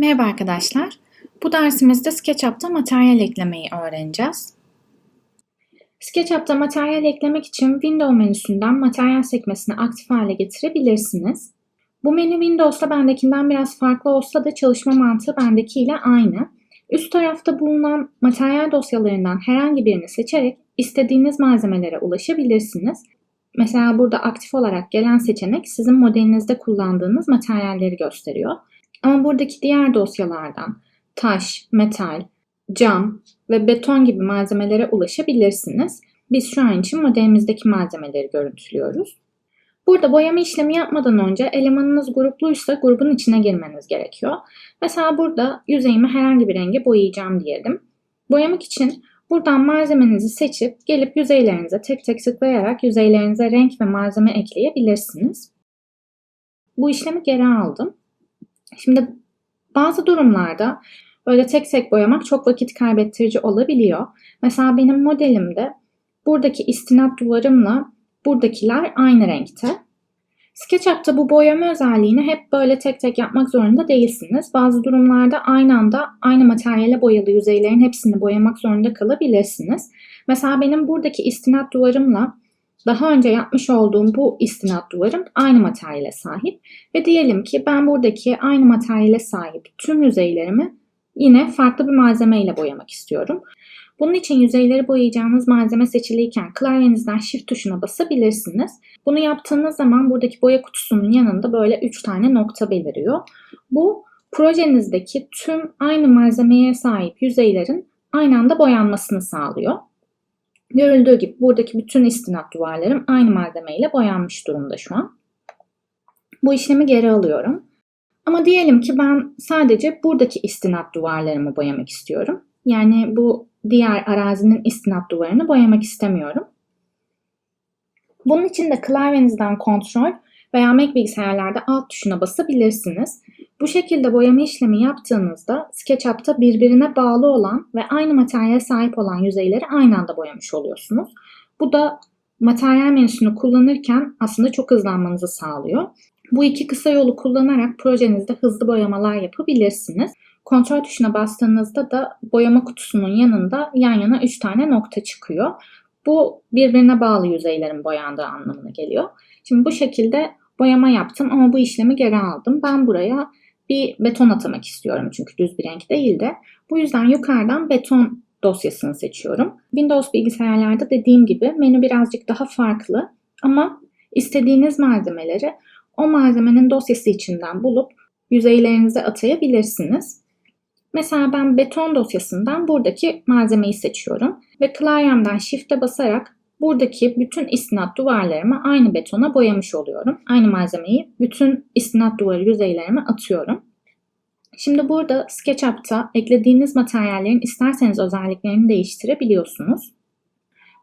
Merhaba arkadaşlar. Bu dersimizde SketchUp'ta materyal eklemeyi öğreneceğiz. SketchUp'ta materyal eklemek için Window menüsünden materyal sekmesini aktif hale getirebilirsiniz. Bu menü Windows'ta bendekinden biraz farklı olsa da çalışma mantığı bendekiyle aynı. Üst tarafta bulunan materyal dosyalarından herhangi birini seçerek istediğiniz malzemelere ulaşabilirsiniz. Mesela burada aktif olarak gelen seçenek sizin modelinizde kullandığınız materyalleri gösteriyor. Ama buradaki diğer dosyalardan taş, metal, cam ve beton gibi malzemelere ulaşabilirsiniz. Biz şu an için modelimizdeki malzemeleri görüntülüyoruz. Burada boyama işlemi yapmadan önce elemanınız grupluysa grubun içine girmeniz gerekiyor. Mesela burada yüzeyimi herhangi bir renge boyayacağım diyelim. Boyamak için buradan malzemenizi seçip gelip yüzeylerinize tek tek tıklayarak yüzeylerinize renk ve malzeme ekleyebilirsiniz. Bu işlemi geri aldım. Şimdi bazı durumlarda böyle tek tek boyamak çok vakit kaybettirici olabiliyor. Mesela benim modelimde buradaki istinat duvarımla buradakiler aynı renkte. SketchUp'ta bu boyama özelliğini hep böyle tek tek yapmak zorunda değilsiniz. Bazı durumlarda aynı anda aynı materyale boyalı yüzeylerin hepsini boyamak zorunda kalabilirsiniz. Mesela benim buradaki istinat duvarımla daha önce yapmış olduğum bu istinat duvarım aynı materyale sahip ve diyelim ki ben buradaki aynı materyale sahip tüm yüzeylerimi yine farklı bir malzeme ile boyamak istiyorum. Bunun için yüzeyleri boyayacağınız malzeme seçiliyken klavyenizden Shift tuşuna basabilirsiniz. Bunu yaptığınız zaman buradaki boya kutusunun yanında böyle 3 tane nokta beliriyor. Bu projenizdeki tüm aynı malzemeye sahip yüzeylerin aynı anda boyanmasını sağlıyor. Görüldüğü gibi buradaki bütün istinat duvarlarım aynı malzemeyle boyanmış durumda şu an. Bu işlemi geri alıyorum. Ama diyelim ki ben sadece buradaki istinat duvarlarımı boyamak istiyorum. Yani bu diğer arazinin istinat duvarını boyamak istemiyorum. Bunun için de klavyenizden kontrol veya Mac bilgisayarlarda alt tuşuna basabilirsiniz. Bu şekilde boyama işlemi yaptığınızda SketchUp'ta birbirine bağlı olan ve aynı materyale sahip olan yüzeyleri aynı anda boyamış oluyorsunuz. Bu da materyal menüsünü kullanırken aslında çok hızlanmanızı sağlıyor. Bu iki kısa yolu kullanarak projenizde hızlı boyamalar yapabilirsiniz. Kontrol tuşuna bastığınızda da boyama kutusunun yanında yan yana 3 tane nokta çıkıyor. Bu birbirine bağlı yüzeylerin boyandığı anlamına geliyor. Şimdi bu şekilde boyama yaptım ama bu işlemi geri aldım. Ben buraya bir beton atamak istiyorum çünkü düz bir renk değil de. Bu yüzden yukarıdan beton dosyasını seçiyorum. Windows bilgisayarlarda dediğim gibi menü birazcık daha farklı ama istediğiniz malzemeleri o malzemenin dosyası içinden bulup yüzeylerinize atayabilirsiniz. Mesela ben beton dosyasından buradaki malzemeyi seçiyorum ve klavyemden shift'e basarak buradaki bütün istinat duvarlarımı aynı betona boyamış oluyorum. Aynı malzemeyi bütün istinat duvarı yüzeylerime atıyorum. Şimdi burada SketchUp'ta eklediğiniz materyallerin isterseniz özelliklerini değiştirebiliyorsunuz.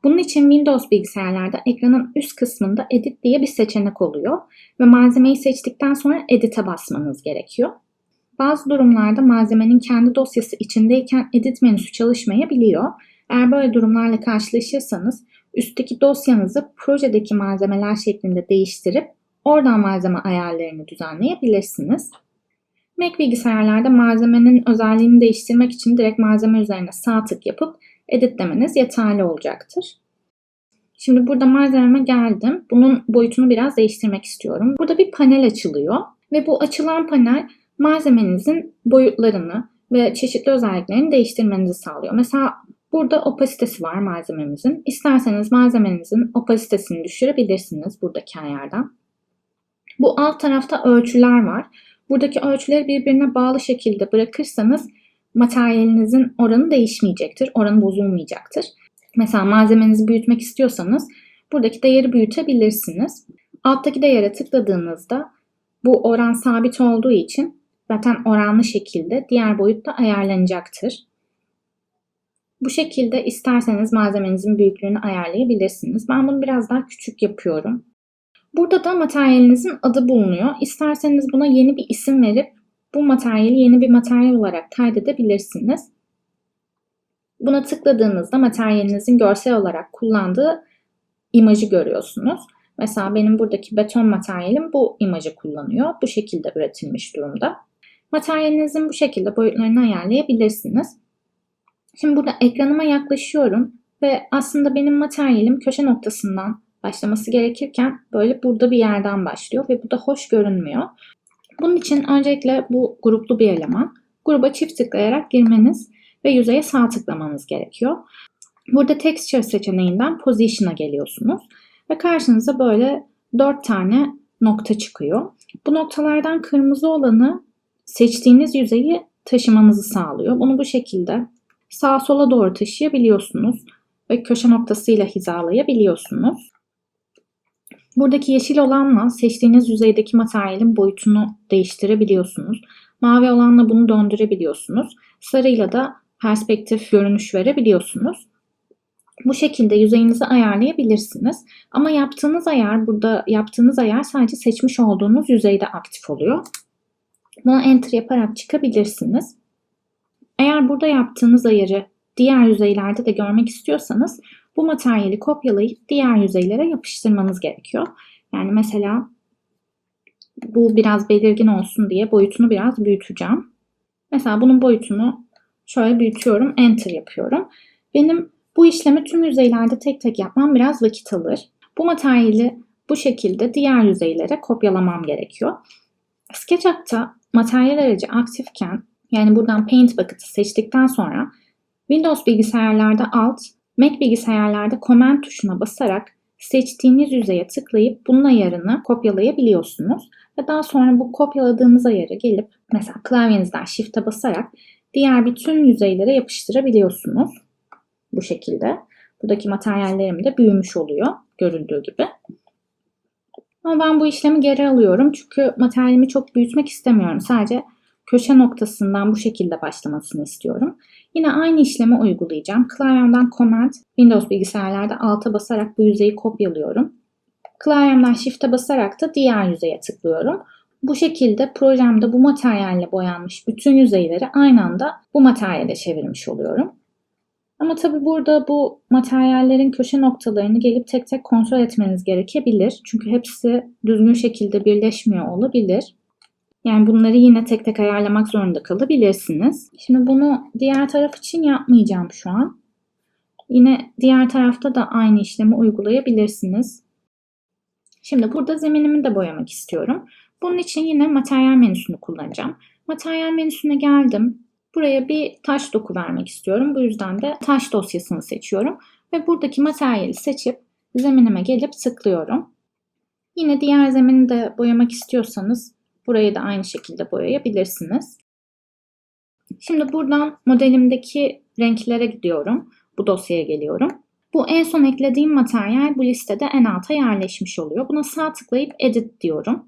Bunun için Windows bilgisayarlarda ekranın üst kısmında Edit diye bir seçenek oluyor ve malzemeyi seçtikten sonra Edit'e basmanız gerekiyor. Bazı durumlarda malzemenin kendi dosyası içindeyken Edit menüsü çalışmayabiliyor. Eğer böyle durumlarla karşılaşırsanız üstteki dosyanızı projedeki malzemeler şeklinde değiştirip oradan malzeme ayarlarını düzenleyebilirsiniz. Mac bilgisayarlarda malzemenin özelliğini değiştirmek için direkt malzeme üzerine sağ tık yapıp edit demeniz yeterli olacaktır. Şimdi burada malzememe geldim. Bunun boyutunu biraz değiştirmek istiyorum. Burada bir panel açılıyor ve bu açılan panel malzemenizin boyutlarını ve çeşitli özelliklerini değiştirmenizi sağlıyor. Mesela Burada opasitesi var malzememizin. İsterseniz malzemenizin opasitesini düşürebilirsiniz buradaki ayardan. Bu alt tarafta ölçüler var. Buradaki ölçüleri birbirine bağlı şekilde bırakırsanız materyalinizin oranı değişmeyecektir. Oranı bozulmayacaktır. Mesela malzemenizi büyütmek istiyorsanız buradaki değeri büyütebilirsiniz. Alttaki değere tıkladığınızda bu oran sabit olduğu için zaten oranlı şekilde diğer boyutta ayarlanacaktır. Bu şekilde isterseniz malzemenizin büyüklüğünü ayarlayabilirsiniz. Ben bunu biraz daha küçük yapıyorum. Burada da materyalinizin adı bulunuyor. İsterseniz buna yeni bir isim verip bu materyali yeni bir materyal olarak kaydedebilirsiniz. Buna tıkladığınızda materyalinizin görsel olarak kullandığı imajı görüyorsunuz. Mesela benim buradaki beton materyalim bu imajı kullanıyor. Bu şekilde üretilmiş durumda. Materyalinizin bu şekilde boyutlarını ayarlayabilirsiniz. Şimdi burada ekranıma yaklaşıyorum ve aslında benim materyalim köşe noktasından başlaması gerekirken böyle burada bir yerden başlıyor ve bu da hoş görünmüyor. Bunun için öncelikle bu gruplu bir eleman. Gruba çift tıklayarak girmeniz ve yüzeye sağ tıklamanız gerekiyor. Burada Texture seçeneğinden Position'a geliyorsunuz ve karşınıza böyle 4 tane nokta çıkıyor. Bu noktalardan kırmızı olanı seçtiğiniz yüzeyi taşımanızı sağlıyor. Bunu bu şekilde sağa sola doğru taşıyabiliyorsunuz ve köşe noktasıyla hizalayabiliyorsunuz. Buradaki yeşil olanla seçtiğiniz yüzeydeki materyalin boyutunu değiştirebiliyorsunuz. Mavi olanla bunu döndürebiliyorsunuz. Sarıyla da perspektif görünüş verebiliyorsunuz. Bu şekilde yüzeyinizi ayarlayabilirsiniz. Ama yaptığınız ayar burada yaptığınız ayar sadece seçmiş olduğunuz yüzeyde aktif oluyor. Buna enter yaparak çıkabilirsiniz. Eğer burada yaptığınız ayarı diğer yüzeylerde de görmek istiyorsanız bu materyali kopyalayıp diğer yüzeylere yapıştırmanız gerekiyor. Yani mesela bu biraz belirgin olsun diye boyutunu biraz büyüteceğim. Mesela bunun boyutunu şöyle büyütüyorum, enter yapıyorum. Benim bu işlemi tüm yüzeylerde tek tek yapmam biraz vakit alır. Bu materyali bu şekilde diğer yüzeylere kopyalamam gerekiyor. SketchUp'ta materyal aracı aktifken yani buradan Paint Bucket'ı seçtikten sonra Windows bilgisayarlarda Alt, Mac bilgisayarlarda Command tuşuna basarak seçtiğiniz yüzeye tıklayıp bunun ayarını kopyalayabiliyorsunuz. Ve daha sonra bu kopyaladığınız ayarı gelip mesela klavyenizden Shift'e basarak diğer bütün yüzeylere yapıştırabiliyorsunuz. Bu şekilde. Buradaki materyallerim de büyümüş oluyor görüldüğü gibi. Ama ben bu işlemi geri alıyorum çünkü materyalimi çok büyütmek istemiyorum. Sadece köşe noktasından bu şekilde başlamasını istiyorum. Yine aynı işlemi uygulayacağım. Klavyemden Command, Windows bilgisayarlarda alta basarak bu yüzeyi kopyalıyorum. Klavyemden Shift'e basarak da diğer yüzeye tıklıyorum. Bu şekilde projemde bu materyalle boyanmış bütün yüzeyleri aynı anda bu materyale çevirmiş oluyorum. Ama tabi burada bu materyallerin köşe noktalarını gelip tek tek kontrol etmeniz gerekebilir. Çünkü hepsi düzgün şekilde birleşmiyor olabilir. Yani bunları yine tek tek ayarlamak zorunda kalabilirsiniz. Şimdi bunu diğer taraf için yapmayacağım şu an. Yine diğer tarafta da aynı işlemi uygulayabilirsiniz. Şimdi burada zeminimi de boyamak istiyorum. Bunun için yine materyal menüsünü kullanacağım. Materyal menüsüne geldim. Buraya bir taş doku vermek istiyorum. Bu yüzden de taş dosyasını seçiyorum. Ve buradaki materyali seçip zeminime gelip tıklıyorum. Yine diğer zemini de boyamak istiyorsanız burayı da aynı şekilde boyayabilirsiniz. Şimdi buradan modelimdeki renklere gidiyorum. Bu dosyaya geliyorum. Bu en son eklediğim materyal bu listede en alta yerleşmiş oluyor. Buna sağ tıklayıp edit diyorum.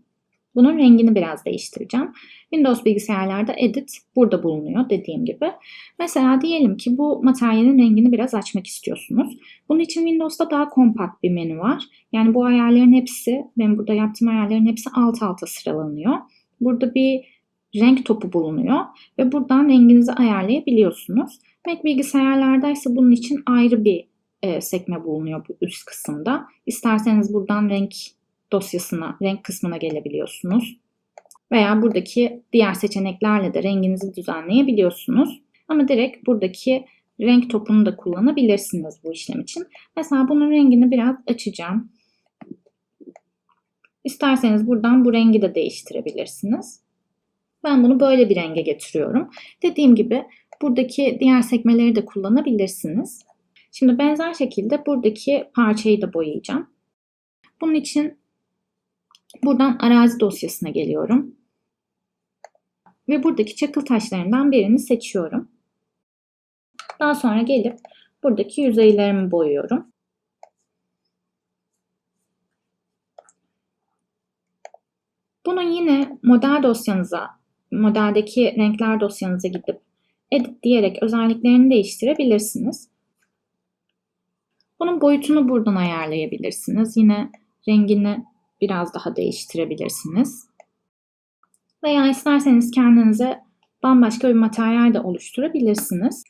Bunun rengini biraz değiştireceğim. Windows bilgisayarlarda edit burada bulunuyor dediğim gibi. Mesela diyelim ki bu materyalin rengini biraz açmak istiyorsunuz. Bunun için Windows'ta daha kompakt bir menü var. Yani bu ayarların hepsi, ben burada yaptığım ayarların hepsi alt alta sıralanıyor. Burada bir renk topu bulunuyor ve buradan renginizi ayarlayabiliyorsunuz. Mac bilgisayarlarda ise bunun için ayrı bir e, sekme bulunuyor bu üst kısımda. İsterseniz buradan renk dosyasına, renk kısmına gelebiliyorsunuz. Veya buradaki diğer seçeneklerle de renginizi düzenleyebiliyorsunuz. Ama direkt buradaki renk topunu da kullanabilirsiniz bu işlem için. Mesela bunun rengini biraz açacağım. İsterseniz buradan bu rengi de değiştirebilirsiniz. Ben bunu böyle bir renge getiriyorum. Dediğim gibi buradaki diğer sekmeleri de kullanabilirsiniz. Şimdi benzer şekilde buradaki parçayı da boyayacağım. Bunun için buradan arazi dosyasına geliyorum. Ve buradaki çakıl taşlarından birini seçiyorum. Daha sonra gelip buradaki yüzeylerimi boyuyorum. Bunu yine model dosyanıza, modeldeki renkler dosyanıza gidip edit diyerek özelliklerini değiştirebilirsiniz. Bunun boyutunu buradan ayarlayabilirsiniz. Yine rengini biraz daha değiştirebilirsiniz. Veya isterseniz kendinize bambaşka bir materyal de oluşturabilirsiniz.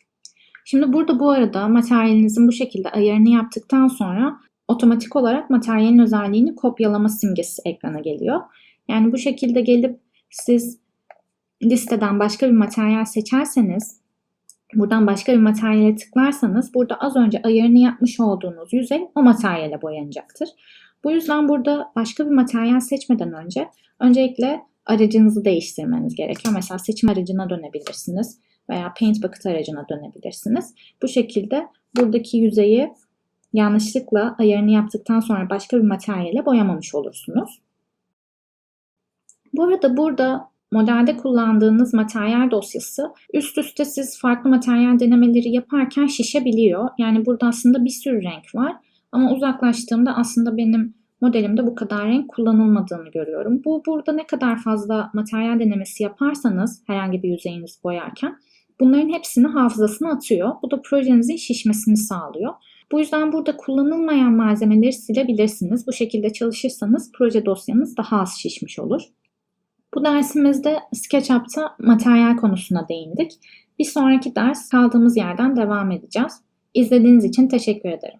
Şimdi burada bu arada materyalinizin bu şekilde ayarını yaptıktan sonra otomatik olarak materyalin özelliğini kopyalama simgesi ekrana geliyor. Yani bu şekilde gelip siz listeden başka bir materyal seçerseniz, buradan başka bir materyale tıklarsanız burada az önce ayarını yapmış olduğunuz yüzey o materyale boyanacaktır. Bu yüzden burada başka bir materyal seçmeden önce öncelikle aracınızı değiştirmeniz gerekiyor. Mesela seçim aracına dönebilirsiniz veya Paint Bucket aracına dönebilirsiniz. Bu şekilde buradaki yüzeyi yanlışlıkla ayarını yaptıktan sonra başka bir materyale boyamamış olursunuz. Bu arada burada modelde kullandığınız materyal dosyası üst üste siz farklı materyal denemeleri yaparken şişebiliyor. Yani burada aslında bir sürü renk var ama uzaklaştığımda aslında benim modelimde bu kadar renk kullanılmadığını görüyorum. Bu burada ne kadar fazla materyal denemesi yaparsanız herhangi bir yüzeyinizi boyarken bunların hepsini hafızasına atıyor. Bu da projenizin şişmesini sağlıyor. Bu yüzden burada kullanılmayan malzemeleri silebilirsiniz. Bu şekilde çalışırsanız proje dosyanız daha az şişmiş olur. Bu dersimizde SketchUp'ta materyal konusuna değindik. Bir sonraki ders kaldığımız yerden devam edeceğiz. İzlediğiniz için teşekkür ederim.